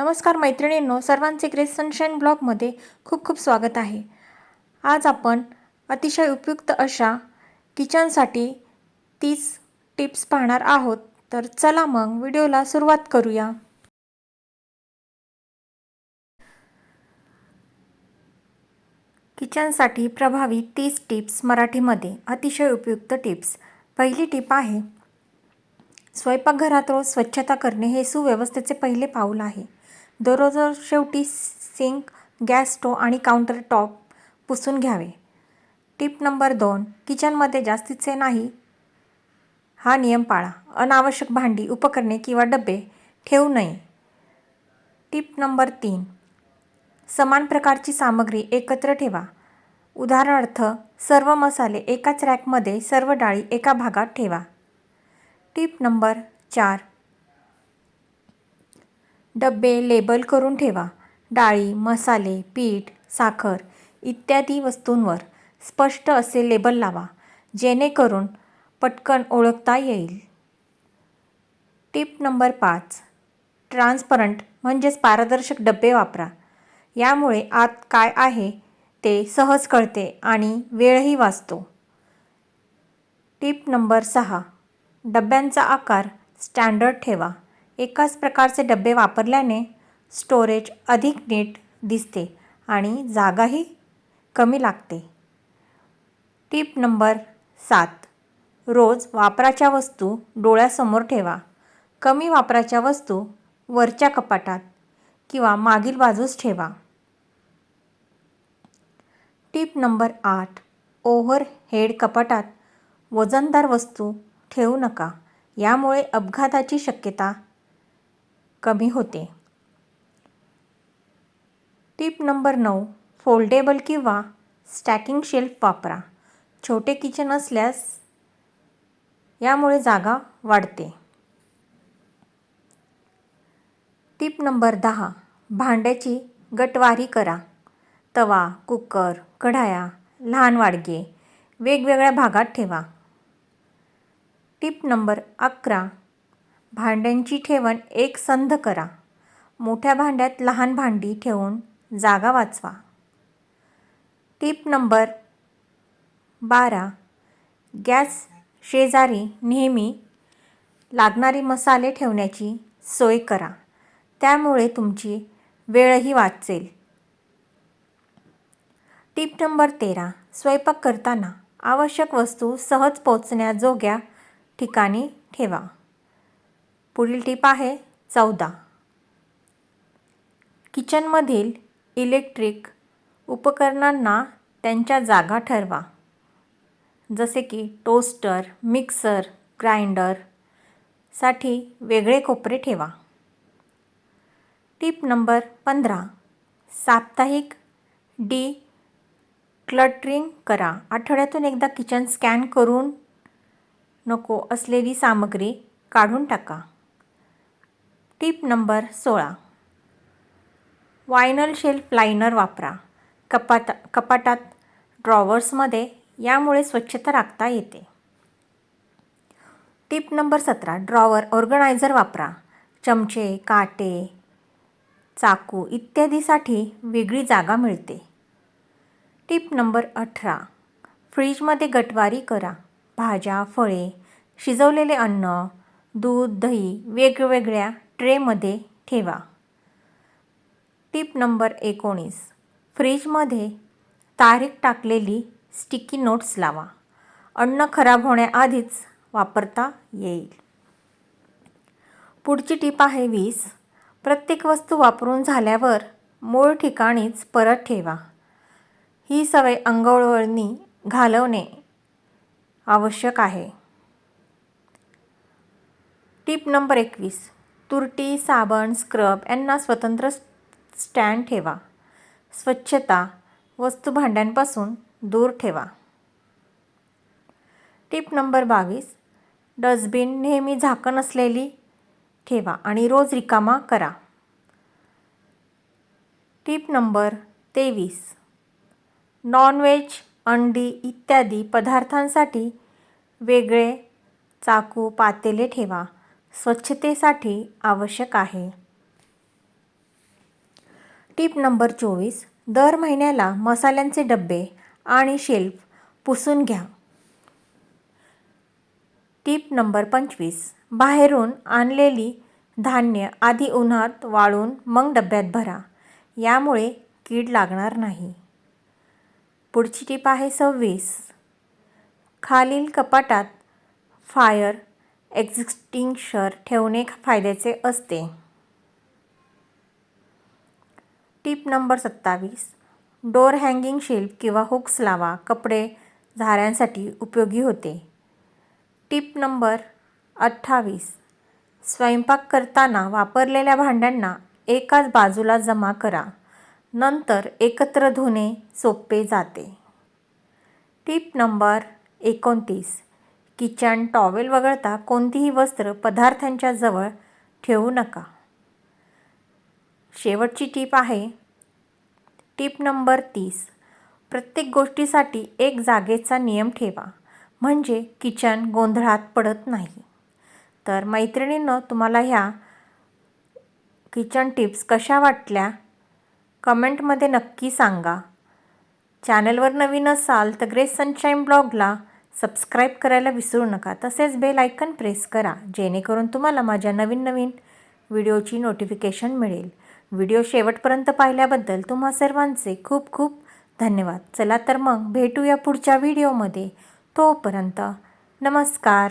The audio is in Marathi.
नमस्कार मैत्रिणींनो सर्वांचे ग्रेस सनशाईन ब्लॉगमध्ये खूप खूप स्वागत आहे. आज आपण अतिशय उपयुक्त अशा किचनसाठी तीस टिप्स पाहणार आहोत. तर चला मग व्हिडिओला सुरुवात करूया. किचनसाठी प्रभावी तीस टिप्स मराठीमध्ये अतिशय उपयुक्त टिप्स. पहिली टिप आहे स्वयंपाकघरात रोज स्वच्छता करणे हे सुव्यवस्थेचे पहिले पाऊल आहे. दररोज शेवटी सिंक गॅस स्टोव आणि काउंटर टॉप पुसून घ्यावे. टिप नंबर दोन किचनमध्ये जास्तीचे नाही. हा नियम पाळा. अनावश्यक भांडी उपकरणे किंवा डबे ठेवू नये. टिप नंबर तीन समान प्रकारची सामग्री एकत्र ठेवा. उदाहरणार्थ सर्व मसाले एकाच रॅकमध्ये सर्व डाळी एका भागात ठेवा. टिप नंबर चार डबे लेबल करून ठेवा. डाळी मसाले पीठ साखर इत्यादी वस्तूंवर स्पष्ट असे लेबल लावा जेणेकरून पटकन ओळखता येईल. टिप नंबर पाच. ट्रान्सपरंट म्हणजेच पारदर्शक डबे वापरा. यामुळे आत काय आहे ते सहज कळते आणि वेळही वाचतो. टिप नंबर सहा. डब्यांचा आकार स्टँडर्ड ठेवा. एकाच प्रकारचे डबे वापरल्याने स्टोरेज अधिक नीट दिसते आणि जागाही कमी लागते. टिप नंबर सात. रोज वापराच्या वस्तू डोळ्यासमोर ठेवा. कमी वापराच्या वस्तू वरच्या कपाटात किंवा मागील बाजूस ठेवा. टिप नंबर आठ. ओव्हर हेड कपाटात वजनदार वस्तू ठेवू नका. यामुळे अपघाताची शक्यता कमी होते. टिप नंबर नऊ फोल्डेबल किंवा स्टॅकिंग शेल्फ वापरा. छोटे किचन असल्यास यामुळे जागा वाढते. टिप नंबर दहा भांड्याची गटवारी करा. तवा कुकर कढाया लहान वाडगे वेगवेगळ्या भागात ठेवा. टिप नंबर अकरा भांड्यांची ठेवण एक संध करा. मोठ्या भांड्यात लहान भांडी ठेवून जागा वाचवा. टीप नंबर बारा. गॅस शेजारी नेहमी लागणारे मसाले ठेवण्याची सोय करा. त्यामुळे तुमची वेळही वाचेल. टीप नंबर तेरा. स्वयंपाक करताना आवश्यक वस्तू सहज पोचण्याजोग्या ठिकाणी ठेवा. पुढील टीप आहे चौदा. किचनमधील इलेक्ट्रिक उपकरणांना त्यांच्या जागा ठरवा. जसे की टोस्टर मिक्सर ग्राइंडरसाठी वेगळे कोपरे ठेवा. टिप नंबर पंधरा. साप्ताहिक डी क्लटरिंग करा. आठवड्यातून एकदा किचन स्कॅन करून नको असलेली सामग्री काढून टाका. टिप नंबर सोळा. वायनल शेल्फ लायनर वापरा. कपाट कपाटात ड्रॉवर्समध्ये यामुळे स्वच्छता राखता येते. टिप नंबर सतरा ड्रॉवर ऑर्गनायझर वापरा. चमचे काटे चाकू इत्यादीसाठी वेगळी जागा मिळते. टिप नंबर अठरा फ्रीजमध्ये गटवारी करा. भाज्या फळे शिजवलेले अन्न दूध दही वेगवेगळ्या ट्रेमध्ये ठेवा. टिप नंबर एकोणीस. फ्रीजमध्ये तारीख टाकलेली स्टिकी नोट्स लावा. अन्न खराब होण्याआधीच वापरता येईल. पुढची टीप आहे वीस. प्रत्येक वस्तू वापरून झाल्यावर मूळ ठिकाणीच परत ठेवा. ही सवय अंगवळणी घालवणे आवश्यक आहे. टीप नंबर एकवीस. तुरटी साबण स्क्रब यांना स्वतंत्र स्टँड ठेवा. स्वच्छता वस्तू भांड्यांपासून दूर ठेवा. टिप नंबर बावीस. डस्टबिन नेहमी झाकण असलेली ठेवा आणि रोज रिकामा करा. टिप नंबर तेवीस. नॉनव्हेज अंडी इत्यादी पदार्थांसाठी वेगळे चाकू पातेले ठेवा. स्वच्छतेसाठी आवश्यक आहे. टीप नंबर चोवीस. दर महिन्याला मसाल्यांचे डबे आणि शेल्फ पुसून घ्या. टीप नंबर पंचवीस. बाहेरून आणलेली धान्य आधी उन्हात वाळून मग डब्यात भरा. यामुळे कीड लागणार नाही. पुढची टीप आहे सव्वीस. खालील कपाटात फायर एक्झिस्टिंग्शर ठेवणे फायद्याचे असते. टीप नंबर सत्तावीस. डोर हँगिंग शेल्फ किंवा हुक्स लावा कपडे झाऱ्यांसाठी उपयोगी होते. टीप नंबर अठ्ठावीस. स्वयंपाक करताना वापरलेल्या भांड्यांना एकाच बाजूला जमा करा नंतर एकत्र धुणे सोपे जाते. टीप नंबर एकोणतीस. किचन टॉवेल वगळता कोणतीही वस्त्र पदार्थांच्या जवळ ठेवू नका. शेवटची टीप आहे. टीप नंबर तीस. प्रत्येक गोष्टीसाठी एक जागेचा नियम ठेवा. म्हणजे किचन गोंधळात पडत नाही. तर मैत्रिणींनं तुम्हाला ह्या किचन टिप्स कशा वाटल्या? कमेंटमध्ये नक्की सांगा. चॅनलवर नवीन असाल तर ग्रेस सनशाईन ब्लॉगला सबस्क्राईब करायला विसरू नका. तसेच बेल आयकन प्रेस करा जेणेकरून तुम्हाला माझ्या नवीन नवीन व्हिडिओची नोटिफिकेशन मिळेल. व्हिडिओ शेवटपर्यंत पाहिल्याबद्दल तुम्हा सर्वांचे खूप खूप धन्यवाद. चला तर मग भेटूया पुढच्या व्हिडिओमध्ये. तोपर्यंत नमस्कार.